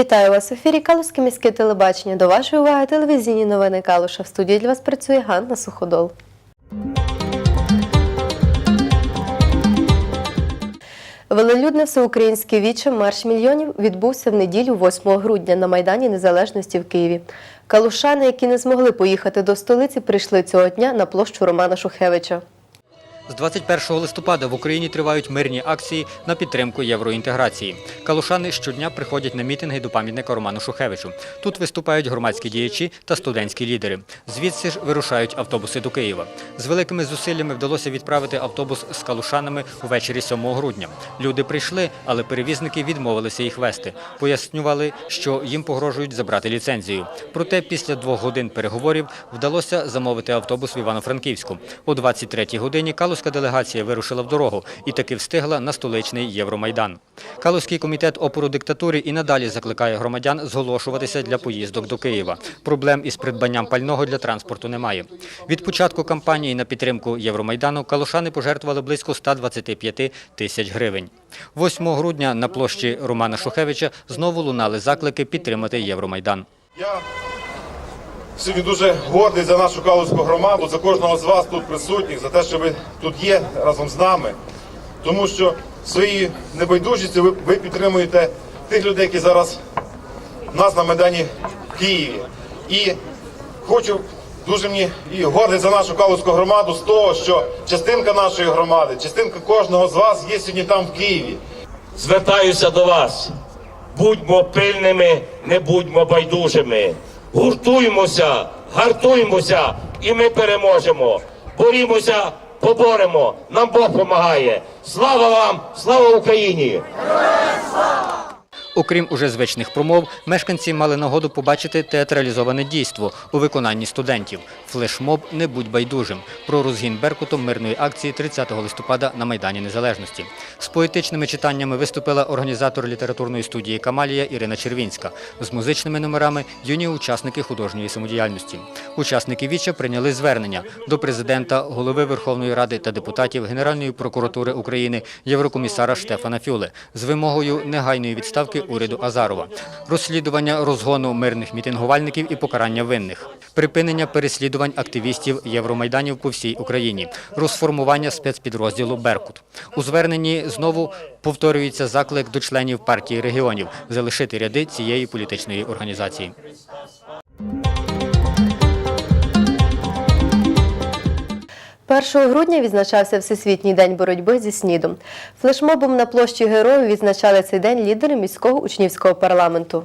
Вітаю вас в ефірі Калузьке міське телебачення. До вашої уваги телевізійні новини Калуша. В студії для вас працює Ганна Суходол. Велолюдне всеукраїнське віче Марш мільйонів відбувся в неділю 8 грудня на Майдані Незалежності в Києві. Калушани, які не змогли поїхати до столиці, прийшли цього дня на площу Романа Шухевича. З 21 листопада в Україні тривають мирні акції на підтримку євроінтеграції. Калушани щодня приходять на мітинги до пам'ятника Роману Шухевичу. Тут виступають громадські діячі та студентські лідери. Звідси ж вирушають автобуси до Києва. З великими зусиллями вдалося відправити автобус з калушанами увечері 7 грудня. Люди прийшли, але перевізники відмовилися їх вести. Пояснювали, що їм погрожують забрати ліцензію. Проте після двох годин переговорів вдалося замовити автобус в Івано-Франківську. О 23-й годині Калузька делегація вирушила в дорогу і таки встигла на столичний Євромайдан. Калузький комітет опору диктатури і надалі закликає громадян зголошуватися для поїздок до Києва. Проблем із придбанням пального для транспорту немає. Від початку кампанії на підтримку Євромайдану калушани пожертвували близько 125 тисяч гривень. 8 грудня на площі Романа Шухевича знову лунали заклики підтримати Євромайдан. Сьогодні дуже гордий за нашу калузьку громаду, за кожного з вас тут присутніх, за те, що ви тут є разом з нами. Тому що своєю небайдужістю ви, ви підтримуєте тих людей, які зараз в нас на Майдані в Києві. І хочу дуже мені і гордий за нашу калузьку громаду з того, що частинка нашої громади, частинка кожного з вас є сьогодні там в Києві. звертаюся до вас. Будьмо пильними, не будьмо байдужими. Гуртуймося, гартуємося, і ми переможемо. Борімося, поборемо. Нам Бог помагає. Слава вам, слава Україні! Окрім уже звичних промов, мешканці мали нагоду побачити театралізоване дійство у виконанні студентів. Флешмоб «Не будь байдужим» про розгін Беркутом мирної акції 30 листопада на Майдані Незалежності. З поетичними читаннями виступила організатор літературної студії Камалія Ірина Червінська. З музичними номерами юні учасники художньої самодіяльності. Учасники віча прийняли звернення до президента, голови Верховної Ради та депутатів Генеральної прокуратури України, єврокомісара Штефана Фюле з вимогою негайної відставки уряду Азарова, розслідування розгону мирних мітингувальників і покарання винних, припинення переслідувань активістів Євромайданів по всій Україні, розформування спецпідрозділу Беркут. У зверненні знову повторюється заклик до членів партії регіонів залишити ряди цієї політичної організації. Першого грудня відзначався Всесвітній день боротьби зі СНІДом. Флешмобом на площі Героїв відзначали цей день лідери міського учнівського парламенту.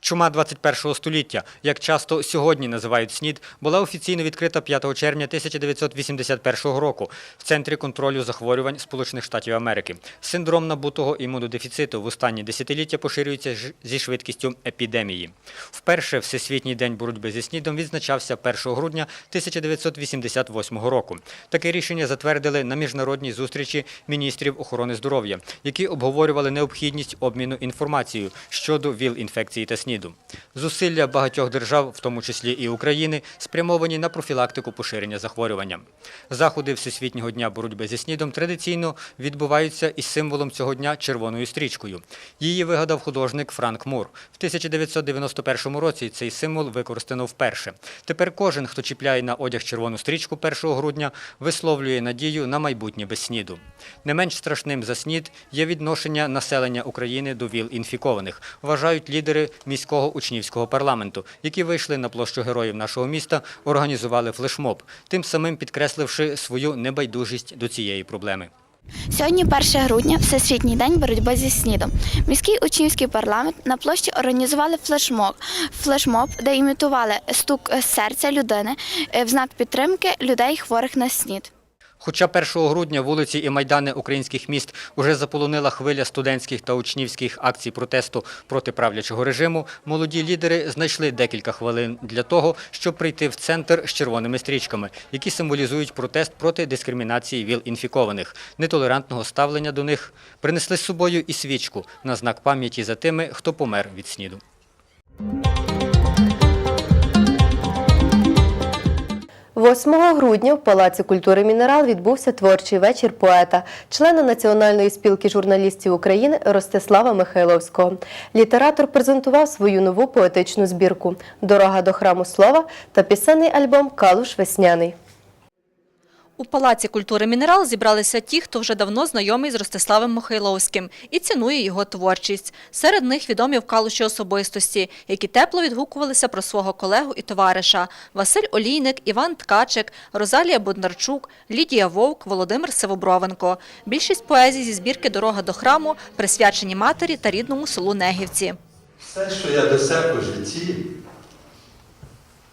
Чума 21 століття, як часто сьогодні називають СНІД, була офіційно відкрита 5 червня 1981 року в Центрі контролю захворювань Сполучених Штатів Америки. Синдром набутого імунодефіциту в останні десятиліття поширюється зі швидкістю епідемії. Вперше Всесвітній день боротьби зі СНІДом відзначався 1 грудня 1988 року. Таке рішення затвердили на міжнародній зустрічі міністрів охорони здоров'я, які обговорювали необхідність обміну інформацією щодо ВІЛ-інфекції та СНІДу. Зусилля багатьох держав, в тому числі і України, спрямовані на профілактику поширення захворювання. Заходи Всесвітнього дня боротьби зі СНІДом традиційно відбуваються із символом цього дня червоною стрічкою. Її вигадав художник Франк Мур. В 1991 році цей символ використано вперше. Тепер кожен, хто чіпляє на одяг червону стрічку 1 грудня, висловлює надію на майбутнє без СНІДу. Не менш страшним за СНІД є відношення населення України до ВІЛ-інфікованих, вважають лідери міського учнівського парламенту, які вийшли на площу героїв нашого міста, організували флешмоб, тим самим підкресливши свою небайдужість до цієї проблеми. Сьогодні 1 грудня, Всесвітній день боротьби зі СНІДом. Міський учнівський парламент на площі організували флешмоб, флешмоб, де імітували стук серця людини е, в знак підтримки людей хворих на СНІД. Хоча 1 грудня вулиці і майдани українських міст уже заполонила хвиля студентських та учнівських акцій протесту проти правлячого режиму, молоді лідери знайшли декілька хвилин для того, щоб прийти в центр з червоними стрічками, які символізують протест проти дискримінації ВІЛ-інфікованих, нетолерантного ставлення до них, принесли з собою і свічку на знак пам'яті за тими, хто помер від СНІДу. 8 грудня в Палаці культури Мінерал відбувся творчий вечір поета, члена Національної спілки журналістів України Ростислава Михайловського. Літератор презентував свою нову поетичну збірку Дорога до храму слова та пісенний альбом Калуш весняний. У Палаці культури «Мінерал» зібралися ті, хто вже давно знайомий з Ростиславом Михайловським і цінує його творчість. Серед них відомі в Калуші особистості, які тепло відгукувалися про свого колегу і товариша – Василь Олійник, Іван Ткачик, Розалія Боднарчук, Лідія Вовк, Володимир Сивобровенко. Більшість поезій зі збірки «Дорога до храму» присвячені матері та рідному селу Негівці. Все, що я досяг у житті,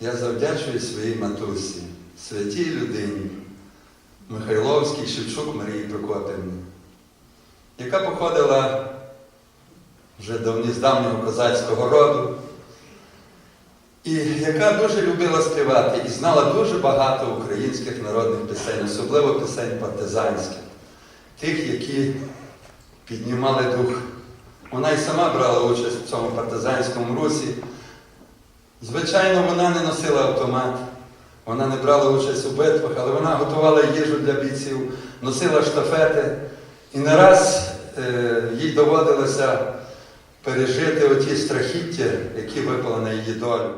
я завдячую своїй матусі, святій людині, Михайловській Шевчук Марії Прокопівні, яка походила вже давні з давнього козацького роду, і яка дуже любила співати і знала дуже багато українських народних пісень, особливо пісень партизанських, тих, які піднімали дух. Вона і сама брала участь в цьому партизанському русі. Звичайно, вона не носила автомат, вона не брала участь у битвах, але вона готувала їжу для бійців, носила штафети. І не раз е, їй доводилося пережити оті страхіття, які випали на її долю.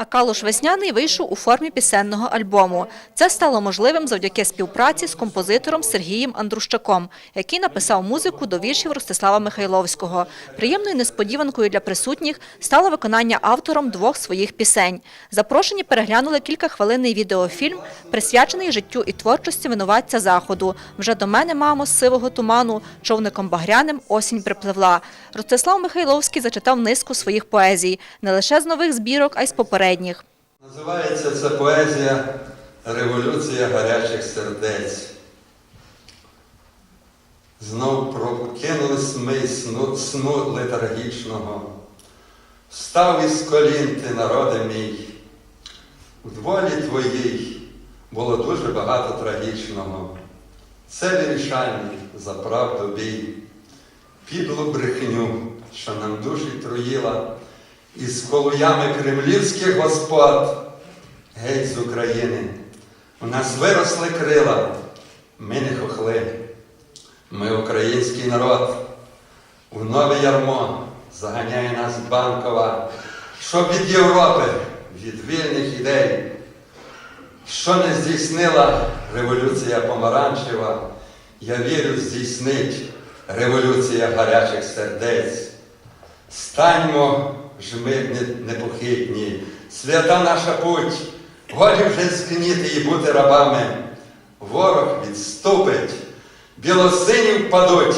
А «Калуш весняний» вийшов у формі пісенного альбому. Це стало можливим завдяки співпраці з композитором Сергієм Андрущаком, який написав музику до віршів Ростислава Михайловського. Приємною несподіванкою для присутніх стало виконання автором двох своїх пісень. Запрошені переглянули кількахвилинний відеофільм, присвячений життю і творчості винуватця Заходу. «Вже до мене, мамо, з сивого туману, човником багряним осінь припливла». Ростислав Михайловський зачитав низку своїх поезій, не лише з нових збірок, а й з попередніх. Називається це поезія Революція гарячих сердець. Знов прокинулись ми сну, сну летаргічного. Встав із колін ти, народи мій. У волі твоїй було дуже багато трагічного. Це вирішальний за правду бій, підлу брехню, що нам душі труїла, із колуями кремлівських господ, геть з України. У нас виросли крила, ми не хохли. Ми український народ. У нове ярмо заганяє нас банкова, що від Європи, від вільних ідей, що не здійснила революція помаранчева, я вірю, здійснить революція гарячих сердець. Станьмо ж ми не- непохитні, свята наша путь, годі вже згніти і бути рабами. Ворог відступить, білосині впадуть,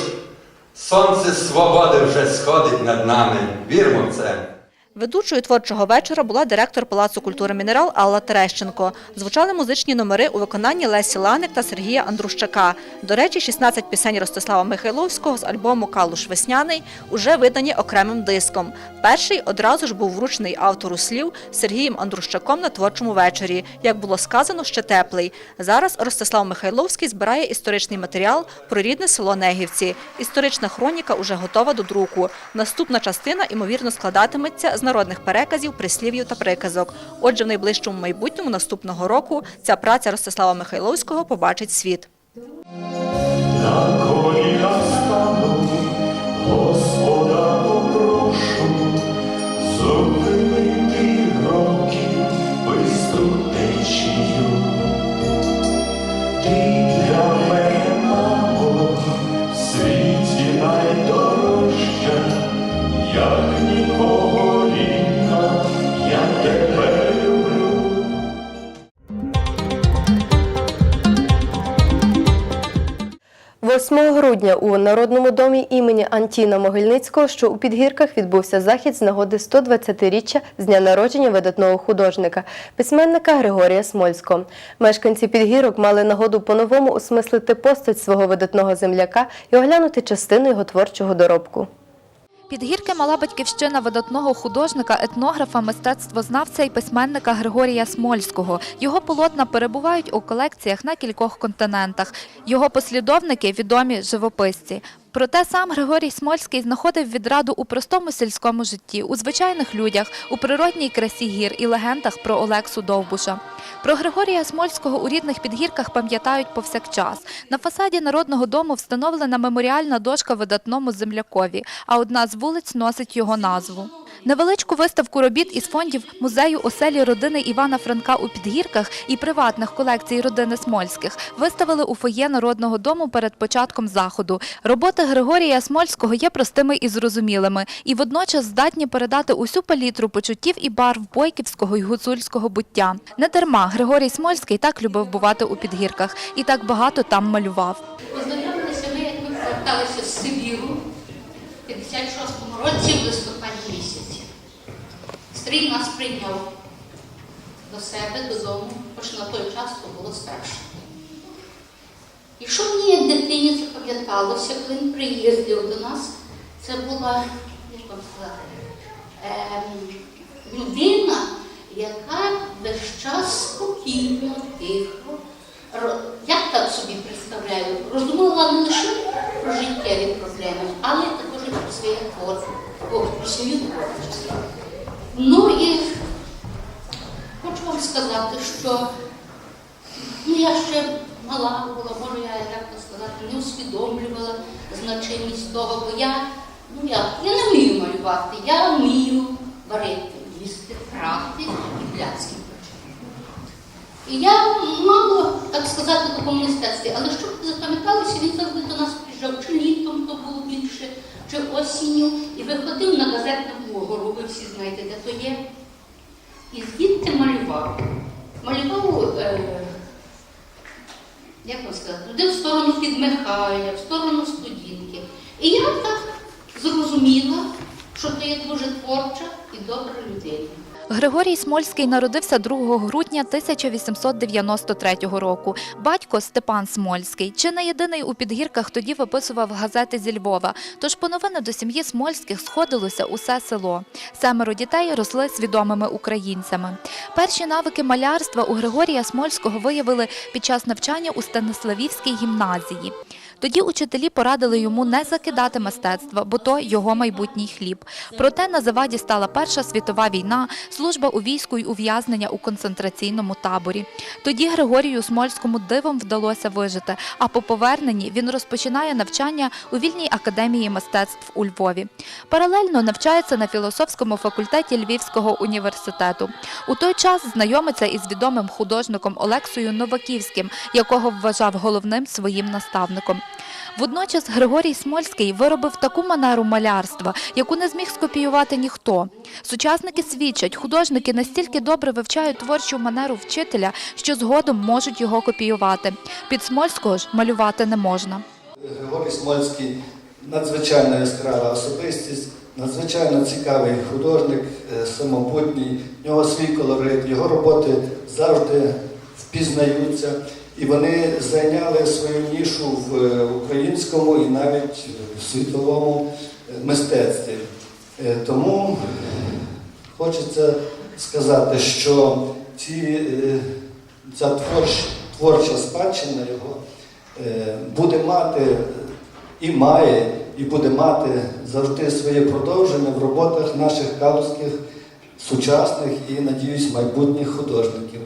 сонце свободи вже сходить над нами. Вірмо в це. Ведучою творчого вечора була директор Палацу культури «Мінерал» Алла Терещенко. Звучали музичні номери у виконанні Лесі Ланик та Сергія Андрущака. До речі, 16 пісень Ростислава Михайловського з альбому «Калуш весняний» уже видані окремим диском. Перший одразу ж був вручений автору слів Сергієм Андрущаком на творчому вечорі. Як було сказано, ще теплий. Зараз Ростислав Михайловський збирає історичний матеріал про рідне село Негівці. Історична хроніка уже готова до друку. Наступна частина, ймовірно, складатиметься з народних переказів, прислів'ю та приказок. Отже, в найближчому майбутньому наступного року ця праця Ростислава Михайловського побачить світ. 8 грудня у Народному домі імені Антіна Могильницького, що у Підгірках відбувся захід з нагоди 120-річчя з дня народження видатного художника, письменника Григорія Смольського. Мешканці Підгірок мали нагоду по-новому осмислити постать свого видатного земляка і оглянути частину його творчого доробку. Підгірки мала батьківщина видатного художника, етнографа, мистецтвознавця і письменника Григорія Смольського. Його полотна перебувають у колекціях на кількох континентах. Його послідовники відомі живописці. Проте сам Григорій Смольський знаходив відраду у простому сільському житті, у звичайних людях, у природній красі гір і легендах про Олексу Довбуша. Про Григорія Смольського у рідних підгірках пам'ятають повсякчас. На фасаді народного дому встановлена меморіальна дошка видатному землякові, а одна з вулиць носить його назву. Невеличку виставку робіт із фондів музею оселі родини Івана Франка у Підгірках і приватних колекцій родини Смольських виставили у фоє народного дому перед початком заходу. Роботи Григорія Смольського є простими і зрозумілими, і водночас здатні передати усю палітру почуттів і барв бойківського й гуцульського буття. Не дарма Григорій Смольський так любив бувати у Підгірках і так багато там малював. Познайомилися ми, як ми поверталися з Сибіру в 56-му році в. Стрій нас прийняв до себе додому, хоч на той час то було страшно. І що мені як дитині запам'яталося, коли він приїздив до нас, це була, як вам сказати, ем, людина, яка весь час спокійно, тихо, ро- я так собі представляю, роздумувала не лише про життєві проблеми, але також і про своє творче, о, про свою творчість. Ну і хочу вам сказати, що ну, я ще мала була, може я, як то сказати, не усвідомлювала значимість того, бо я, ну я, я не вмію малювати, я вмію варити, їсти, прати і пляцки. І я мало, так сказати, такому мистецтві, але щоб запам'яталося, він завжди до нас приїжджав, чи літом то було більше, чи осінню, і виходив на газетну гору, ви всі знаєте, де то є. І звідти малював. Малював, е, як вам сказати, туди в сторону Підмихайля, в сторону студінки. І я так зрозуміла, що то є дуже творча і добра людина. Григорій Смольський народився 2 грудня 1893 року. Батько Степан Смольський чи не єдиний у підгірках тоді виписував газети зі Львова. Тож по новини до сім'ї Смольських сходилося усе село. Семеро дітей росли свідомими українцями. Перші навики малярства у Григорія Смольського виявили під час навчання у Станиславівській гімназії. Тоді учителі порадили йому не закидати мистецтва, бо то його майбутній хліб. Проте на заваді стала Перша світова війна, служба у війську й ув'язнення у концентраційному таборі. Тоді Григорію Смольському дивом вдалося вижити, а по поверненні він розпочинає навчання у вільній академії мистецтв у Львові. Паралельно навчається на філософському факультеті Львівського університету. У той час знайомиться із відомим художником Олексою Новаківським, якого вважав головним своїм наставником. Водночас Григорій Смольський виробив таку манеру малярства, яку не зміг скопіювати ніхто. Сучасники свідчать, художники настільки добре вивчають творчу манеру вчителя, що згодом можуть його копіювати. Під Смольського ж малювати не можна. Григорій Смольський надзвичайно яскрава особистість, надзвичайно цікавий художник, е, самобутній, в нього свій колорит, його роботи завжди впізнаються, і вони зайняли свою нішу в е, українському і навіть світовому е, мистецтві. Е, Тому хочеться сказати, що ці, ця творч- творча спадщина його буде мати і має, і буде мати завжди своє продовження в роботах наших калузьких сучасних і, надіюсь, майбутніх художників.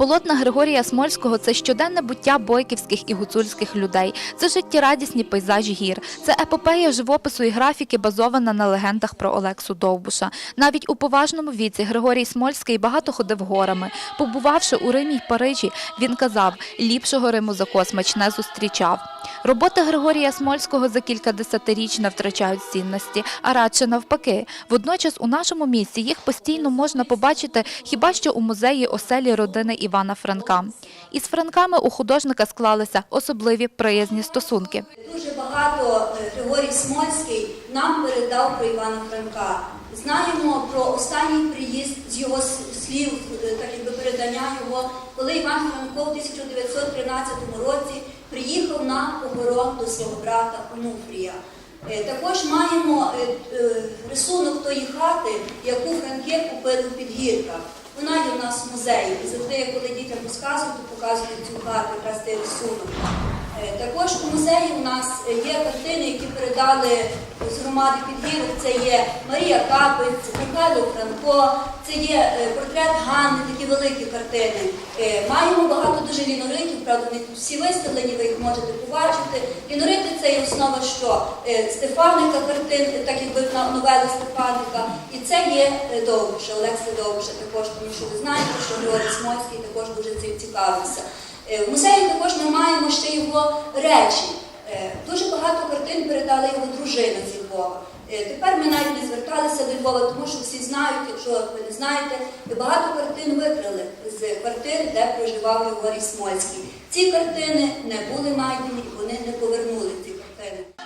Полотна Григорія Смольського це щоденне буття бойківських і гуцульських людей. Це життєрадісні пейзажі гір. Це епопея живопису і графіки, базована на легендах про Олексу Довбуша. Навіть у поважному віці Григорій Смольський багато ходив горами. Побувавши у Римі й Парижі, він казав: ліпшого Риму за космач не зустрічав. Роботи Григорія Смольського за кілька десятиріч не втрачають цінності, а радше навпаки. Водночас у нашому місті їх постійно можна побачити хіба що у музеї оселі родини Івана Франка. Із Франками у художника склалися особливі приязні стосунки. Дуже багато е, Григорій Смольський нам передав про Івана Франка. Знаємо про останній приїзд з його слів, е, так якби передання його, коли Іван Франко в 1913 році приїхав на похорон до свого брата Онуфрія. Е, Також маємо е, е, рисунок тої хати, яку Франки купили в Підгірках. Вона є в нас в музеї. І завжди, коли дітям розказують, то показують цю хату, якраз цей рисунок. Е, Також у музеї у нас є картини, які передали з громади Підгірок. Це є Марія Капець, Михайло Франко, це є е, портрет Ганни, такі великі картини. Е, Маємо багато дуже ліноритів, правда, тут всі виставлені, ви їх можете побачити. Лінорити це є основа що? Стефаника картин, так якби новели Стефаника. І це є е, Довбуша, Олекса Довбуша також, тому що ви знаєте, що Георгій Смольський також дуже цим цікавився. Е, В музеї також ми маємо ще його речі. Е, Дуже багато картин передала його дружина зі Львова. Е, Тепер ми навіть не зверталися до Львова, тому що всі знають, якщо ви не знаєте, багато картин викрали з квартир, де проживав Георгій Смольський. Ці картини не були знайдені, вони не повернули ці.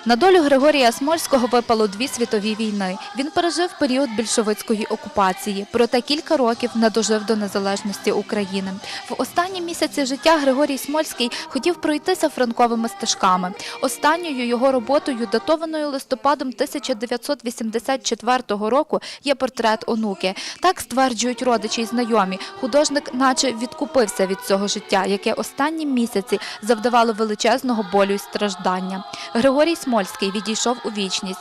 На долю Григорія Смольського випало дві світові війни. Він пережив період більшовицької окупації, проте кілька років не дожив до незалежності України. В останні місяці життя Григорій Смольський хотів пройтися франковими стежками. Останньою його роботою, датованою листопадом 1984 року, є портрет онуки. Так стверджують родичі й знайомі. Художник, наче відкупився від цього життя, яке останні місяці завдавало величезного болю й страждання. Григорій Смольський відійшов у вічність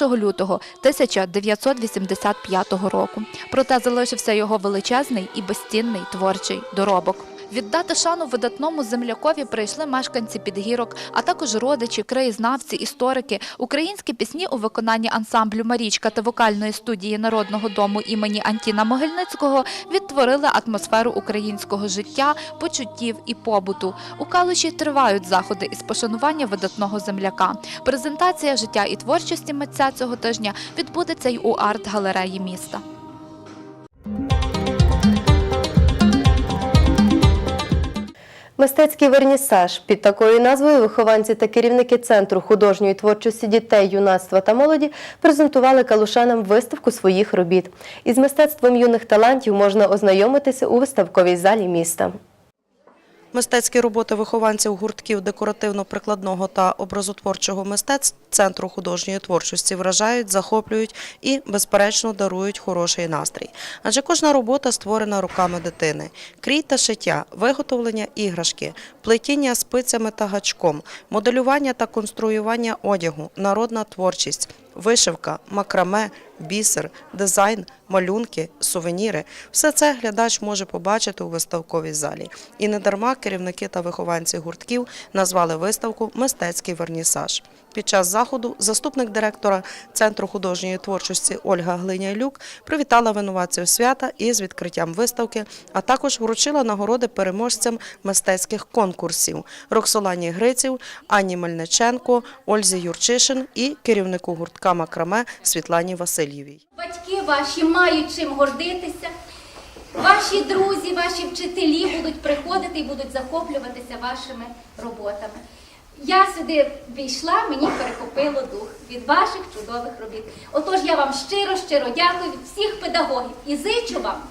1 лютого 1985 року. Проте залишився його величезний і безцінний творчий доробок. Віддати шану видатному землякові прийшли мешканці підгірок, а також родичі, краєзнавці, історики. Українські пісні у виконанні ансамблю Марічка та вокальної студії Народного дому імені Антіна Могильницького відтворили атмосферу українського життя, почуттів і побуту. У Калуші тривають заходи із пошанування видатного земляка. Презентація життя і творчості митця цього тижня відбудеться й у арт-галереї міста. Мистецький вернісаж під такою назвою вихованці та керівники Центру художньої творчості дітей, юнацтва та молоді презентували калушанам виставку своїх робіт. Із мистецтвом юних талантів можна ознайомитися у виставковій залі міста. Мистецькі роботи вихованців гуртків декоративно-прикладного та образотворчого мистецтв Центру художньої творчості вражають, захоплюють і, безперечно, дарують хороший настрій. Адже кожна робота створена руками дитини. Крій та шиття, виготовлення іграшки, плетіння спицями та гачком, моделювання та конструювання одягу, народна творчість, вишивка, макраме, бісер, дизайн, малюнки, сувеніри – все це глядач може побачити у виставковій залі. І недарма керівники та вихованці гуртків назвали виставку «Мистецький вернісаж». Під час заходу заступник директора Центру художньої творчості Ольга Глиняйлюк привітала винуватців свята із відкриттям виставки, а також вручила нагороди переможцям мистецьких конкурсів Роксолані Гриців, Анні Мельниченко, Ользі Юрчишин і керівнику гуртка Макраме Світлані Васильєвій. Батьки ваші мають чим гордитися. Ваші друзі, ваші вчителі будуть приходити і будуть захоплюватися вашими роботами. Я сюди війшла, мені перехопило дух від ваших чудових робіт. Отож, я вам щиро, щиро дякую від всіх педагогів і зичу вам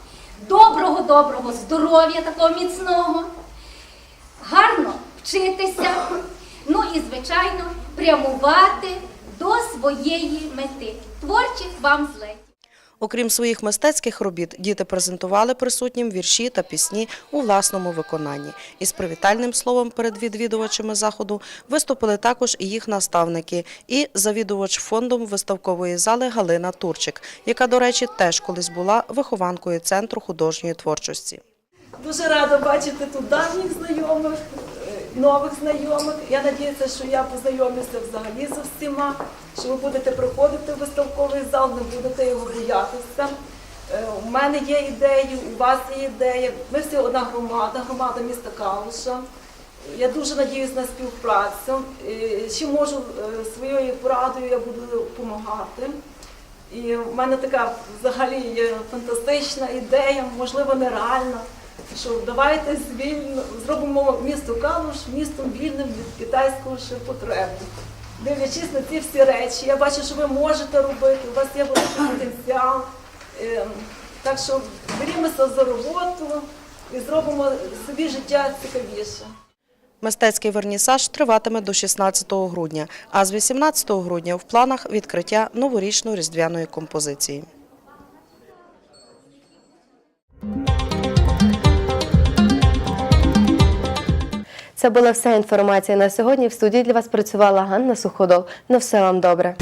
доброго, доброго здоров'я, такого міцного, гарно вчитися, ну і, звичайно, прямувати до своєї мети. Творчих вам злетів. Окрім своїх мистецьких робіт, діти презентували присутнім вірші та пісні у власному виконанні. Із привітальним словом перед відвідувачами заходу виступили також і їх наставники, і завідувач фондом виставкової зали Галина Турчик, яка, до речі, теж колись була вихованкою Центру художньої творчості. Дуже рада бачити тут давніх знайомих, нових знайомих. Я сподіваюся, що я познайомлюся взагалі з усіма, що ви будете приходити в виставковий зал, не будете його боятися. Е, У мене є ідеї, у вас є ідеї. Ми всі одна громада, громада міста Калуша. Я дуже сподіваюся на співпрацю. Е, Чи можу е, своєю порадою я буду допомагати. І в мене така взагалі є фантастична ідея, можливо, нереальна. Що давайте звільно зробимо місто Калуш містом вільним від китайського ширпотребу. Дивлячись на ці всі речі, я бачу, що ви можете робити, у вас є великий потенціал. Ем, Так що берімося за роботу і зробимо собі життя цікавіше. Мистецький вернісаж триватиме до 16 грудня, а з 18 грудня в планах відкриття новорічно-різдвяної композиції. Це була вся інформація на сьогодні. В студії для вас працювала Ганна Суходол. На все вам добре.